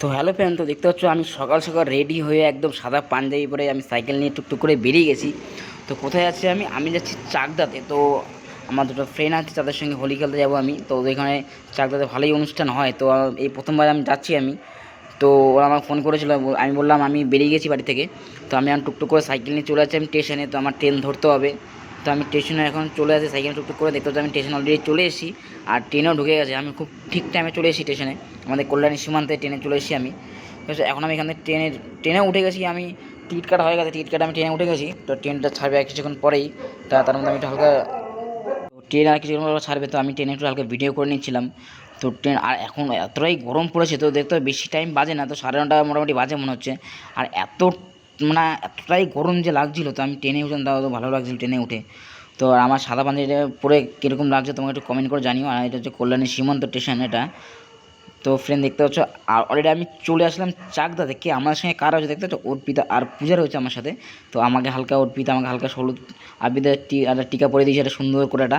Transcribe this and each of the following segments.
তো hello fan তো দেখতে পাচ্ছ আমি সকাল সকাল রেডি হয়ে একদম সাদা পাঞ্জাবি পরে আমি সাইকেল নিয়ে টুকটুক করে বেরিয়ে গেছি। তো কোথায় যাচ্ছি আমি? আমি যাচ্ছি চাকদাতে। তো আমার দুটো ফ্রেন্ড আছে, তাদের সঙ্গে হোলি খেলতে যাব আমি। তো ওইখানে চাকদাতে ভালোই অনুষ্ঠান হয়। তো এই প্রথমবার আমি যাচ্ছি আমি। তো ওরা আমাকে ফোন করেছিল আমি বললাম আমি বেরিয়ে গেছি বাড়ি থেকে। তো আমি এখন টুকটুক করে সাইকেল নিয়ে চলে যাচ্ছি, আমি স্টেশনে তো আমার ট্রেন ধরতে হবে। তো আমি স্টেশনে এখন চলে আসি, সাইকেল টুকটুক করে দেখতে আমি স্টেশন অলরেডি চলে এসেছি আর ট্রেনেও ঢুকে গেছে। আমি খুব ঠিক টাইমে চলে এসেছি স্টেশনে আমাদের কল্যাণী সীমান্তে ট্রেনে চলে এসেছি আমি। এখন আমি এখানে ট্রেনে ট্রেনে উঠে গেছি, আমি টিকিট কাটা হয়ে গেছে টিকিট কাটা আমি ট্রেনে উঠে গেছি। তো ট্রেনটা ছাড়বে আর কিছুক্ষণ পরেই, তা তার মধ্যে আমি একটু হালকা ট্রেন আর কিছুক্ষণ পর ছাড়বে, তো আমি ট্রেনে একটু হালকা ভিডিও করে নিচ্ছিলাম। তো ট্রেন আর এখন এতটাই গরম পড়েছে, তো দেখতে বেশি টাইম বাজে না, তো সাড়ে নটা মোটামুটি বাজে মনে হচ্ছে। আর এত মানে এতটাই গরম যে লাগছিল, তো আমি ট্রেনে উঠলাম তাও ভালো লাগছিল ট্রেনে উঠে। তো আমার সাদা পাঞ্জাবিটা পরে কীরকম লাগছে তোমাকে একটু কমেন্ট করে জানিও, আর এটা হচ্ছে কল্যাণী সীমান্ত স্টেশন এটা। তো ফ্রেন্ড দেখতে পাচ্ছ, আর অলরেডি আমি চলে আসলাম চাকদা থেকে, আমার সঙ্গে কার আছে দেখতে পাচ্ছ? অর্পিতা আর পূজা রয়েছে আমার সাথে। তো আমাকে হালকা অর্পিতা, আমাকে হালকা হলুদ আবিদের টি একটা টিকা পরে দিয়েছে এটা সুন্দর করে এটা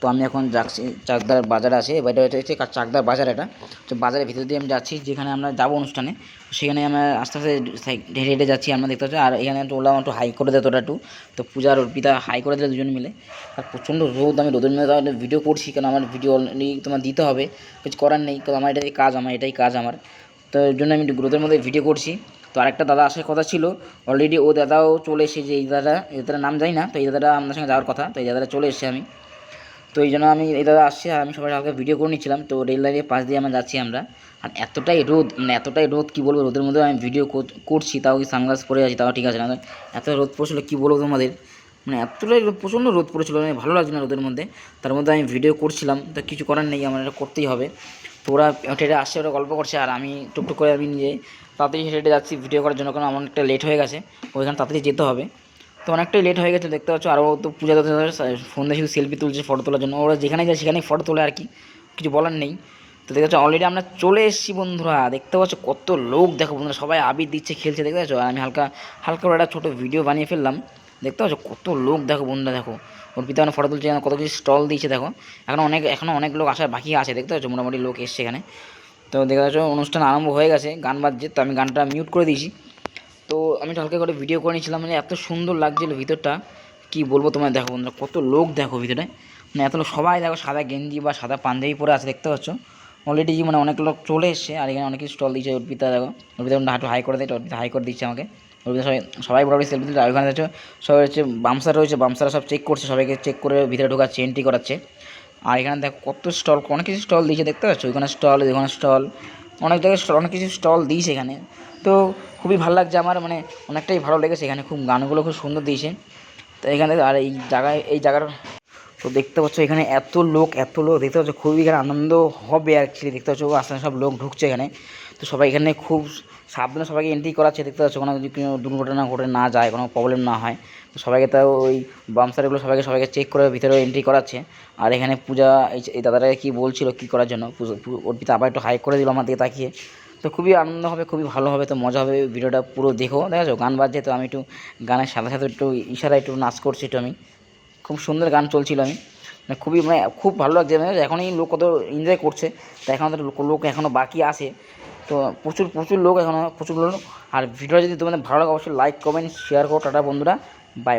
তো আমি এখন যাচ্ছি, চাকদার বাজার আছে। এবার এটা হচ্ছে চাকদার বাজার এটা। তো বাজারের ভিতর দিয়ে আমি যাচ্ছি, যেখানে আমরা যাব অনুষ্ঠানে। সেখানে আমরা আস্তে আস্তে হেঁটে হেঁটে যাচ্ছি আমরা দেখতে পাচ্ছি। আর এখানে একটু বললাম একটু হাই করে দেয় তোরা একটু। তো পূজার অর্পিতা হাই করে দিলে দুজন মিলে। আর প্রচণ্ড রোদ, আমি রোদের মধ্যে তাহলে ভিডিও করছি কারণ আমার ভিডিও অলরেডি তোমার দিতে হবে। কিছু করার নেই, কারণ আমার এটাই কাজ, আমার এটাই কাজ আমার। তো এর জন্য আমি রোদের মধ্যে ভিডিও করছি। তো আরেকটা দাদা আসার কথা ছিল। অলরেডি ও দাদাও চলে এসে যে এই দাদা, এই দাদার নাম জানি না। তো এই দাদাটা আপনার সঙ্গে যাওয়ার কথা। তো এই দাদাটা চলে এসেছে আমি। তো এই জন্য আমি, এই দাদা আসছি আর আমি সবাই হালকা ভিডিও করে নিচ্ছিলাম। তো রেল লাইনের পাশ দিয়ে আমরা যাচ্ছি আমরা। আর এতটাই রোদ মানে এতটাই রোদ কী বলব, রোদের মধ্যে আমি ভিডিও করছি, তাও কি সানগ্লাস পরে আছি, তাও ঠিক আছে না। এত রোদ পড়ছিল, কী বলব তোমাদের? মানে এতটাই প্রচণ্ড রোদ পড়েছিল মানে ভালো লাগছে না রোদের মধ্যে। তার মধ্যে আমি ভিডিও করছিলাম, তো কিছু করার নেই, আমার এটা করতেই হবে। তো ওরা হেঁটে আসছে, ওরা গল্প করছে, আর আমি টুকটুক করে আমি নিজে তাড়াতাড়ি হেঁটে যাচ্ছি ভিডিও করার জন্য, কারণ আমার অনেকটা লেট হয়ে গেছে, ওইখানে তাড়াতাড়ি যেতে হবে। তো অনেকটাই লেট হয়ে গেছে, দেখতে পাচ্ছ। আরও তো পূজা ফোন দিয়ে শুধু সেলফি তুলছে ফটো তোলার জন্য। ওরা যেখানে যায় সেখানেই ফটো তোলে আর কি। কিছু বলার নেই। তো দেখতে পাচ্ছ অলরেডি আমরা চলে এসেছি বন্ধুরা। দেখতে পাচ্ছ, কত লোক। দেখো বন্ধুরা, সবাই আবির দিচ্ছে, খেলছে। দেখতে পাচ্ছ আর আমি হালকা হালকা করে একটা ছোটো ভিডিও বানিয়ে ফেললাম। দেখতে পাচ্ছ, কত লোক। দেখো বন্ধুরা, দেখো। ওর পিতা ফটো তুলছে, এখানে কত কিছু স্টল দিয়েছে, দেখো। এখন অনেক এখনও অনেক লোক আসার বাকি আছে। দেখতে পাচ্ছ, মোটামুটি লোক এসছে এখানে। তো দেখতে পাচ্ছ, অনুষ্ঠান আরম্ভ হয়ে গেছে, গান বাজছে। তো আমি গানটা মিউট করে দিয়েছি। তো আমি হালকা করে ভিডিও করে নিয়েছিলাম মানে এত সুন্দর লাগছিল ভিতরটা। কি বলব তোমার দেখো বন্ধুরা, কত লোক দেখো ভিতরে। মানে এত লোক, সবাই দেখো সাদা গেঞ্জি বা সাদা পাঞ্জাবি পরে আছে, দেখতে পাচ্ছ? অলরেডি মানে অনেক লোক চলে এসছে, আর এখানে অনেক স্টল দিয়েছে, অর্পিতা দেখো। অর্পিতা হাঁটু হাই করে দেয় অর্পিতা হাই করে দিচ্ছে আমাকে। অর্পিতা সবাই সবাই মোটামুটি সেলফি তুলছে, আর ওখানে দেখছ, সবাই হচ্ছে বামসার রয়েছে বামসারা সব চেক করছে, সবাইকে চেক করে ভিতরে ঢোকাচ্ছে এন্ট্রি করাচ্ছে। আর এখানে দেখো কত স্টল অনেক কিছু স্টল দিয়েছে, দেখতে পাচ্ছ? ওইখানে স্টল ওইখানে স্টল অনেক জায়গায় অনেক কিছু স্টল দিয়েছে এখানে। তো খুবই ভালো লাগছে আমার মানে অনেকটাই ভালো লেগেছে এখানে। খুব গানগুলো খুব সুন্দর দিয়েছে তো এখানে আর এই জায়গায়, এই জায়গার তো দেখতে পাচ্ছ, এখানে এত লোক এত লোক, দেখতে পাচ্ছ খুবই এখানে আনন্দ হবে অ্যাকচুয়ালি দেখতে পাচ্ছ আস্তে সব লোক ঢুকছে এখানে। তো সবাই এখানে খুব সাবধানে সবাইকে এন্ট্রি করাচ্ছে, দেখতে পাচ্ছ কোনো কোনো দুর্ঘটনা ঘটে না যায়, কোনো প্রবলেম না হয়, তো সবাইকে তাও ওই বামসারগুলো সবাইকে সবাইকে চেক করে ভিতরে এন্ট্রি করাচ্ছে। আর এখানে পূজা, এই দাদাটাকে কী বলছিল, কী করার জন্য? পুজো, পু- অর্পিতা আবার একটু হাই করে দিল আমার দিকে তাকিয়ে। তো খুবই আনন্দ হবে, খুবই ভালো হবে, তো মজা হবে ভিডিওটা পুরো দেখো দেখা যাচ্ছে গান বাজছে, তো আমি একটু গানের সাথে সাথে একটু ইশারা একটু নাচ করছি একটু আমি। খুব সুন্দর গান চলছিল আমি। মানে খুবই মানে খুব ভালো লাগছে মানে এখনই লোক কত এনজয় করছে। তো এখন লোক এখনও বাকি আছে। তো প্রচুর প্রচুর লোক এখনও প্রচুর লোক। আর ভিডিওটা যদি তোমাদের ভালো লাগে, অবশ্যই লাইক কমেন্ট শেয়ার করো, টাটা বন্ধুরা। বাই